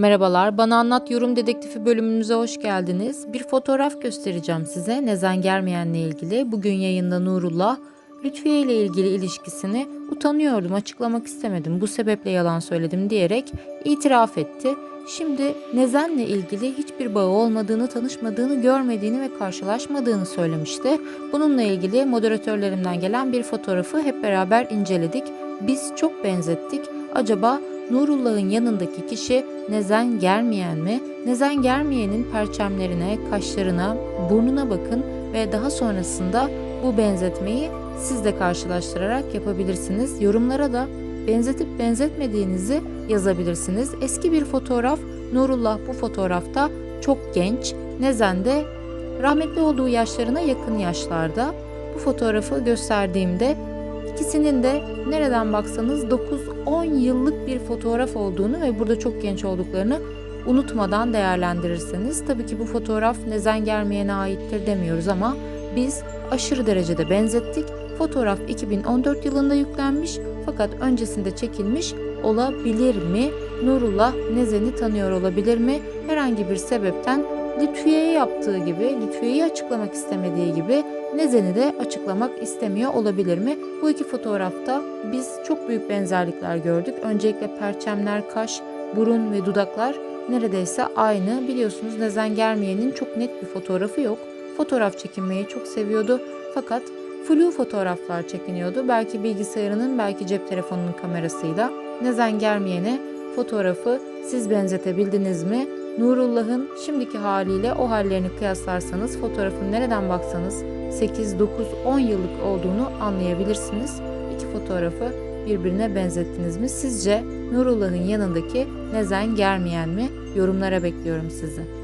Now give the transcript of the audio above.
Merhabalar, Bana Anlat Yorum Dedektifi bölümümüze hoş geldiniz. Bir fotoğraf göstereceğim size Nezen Germeyen'le ilgili. Bugün yayında Nurullah, Lütfiye ile ilgili ilişkisini utanıyordum, açıklamak istemedim, bu sebeple yalan söyledim diyerek itiraf etti. Şimdi Nezen'le ilgili hiçbir bağı olmadığını, tanışmadığını, görmediğini ve karşılaşmadığını söylemişti. Bununla ilgili moderatörlerimden gelen bir fotoğrafı hep beraber inceledik. Biz çok benzettik. Acaba Nurullah'ın yanındaki kişi Nezen Germeyen mi? Nezen Germeyen'in perçemlerine, kaşlarına, burnuna bakın ve daha sonrasında bu benzetmeyi siz de karşılaştırarak yapabilirsiniz. Yorumlara da benzetip benzetmediğinizi yazabilirsiniz. Eski bir fotoğraf, Nurullah bu fotoğrafta çok genç, Nezen de rahmetli olduğu yaşlarına yakın yaşlarda. Bu fotoğrafı gösterdiğimde İkisinin de nereden baksanız 9-10 yıllık bir fotoğraf olduğunu ve burada çok genç olduklarını unutmadan değerlendirirseniz tabii ki bu fotoğraf Nezen Germeyen'e aittir demiyoruz ama biz aşırı derecede benzettik. Fotoğraf 2014 yılında yüklenmiş fakat öncesinde çekilmiş olabilir mi? Nurullah Nezen'i tanıyor olabilir mi? Herhangi bir sebepten Lütfiye'ye yaptığı gibi, Lütfiye'yi açıklamak istemediği gibi Nezen'i de açıklamak istemiyor olabilir mi? Bu iki fotoğrafta biz çok büyük benzerlikler gördük. Öncelikle perçemler, kaş, burun ve dudaklar neredeyse aynı. Biliyorsunuz Nezen Germeyen'in çok net bir fotoğrafı yok. Fotoğraf çekinmeyi çok seviyordu fakat flu fotoğraflar çekiniyordu. Belki bilgisayarının, belki cep telefonunun kamerasıyla. Nezen Germeyen'e fotoğrafı siz benzetebildiniz mi? Nurullah'ın şimdiki haliyle o hallerini kıyaslarsanız fotoğrafın nereden baksanız 8, 9, 10 yıllık olduğunu anlayabilirsiniz. İki fotoğrafı birbirine benzettiniz mi? Sizce Nurullah'ın yanındaki Nezen Germeyen mi? Yorumlara bekliyorum sizi.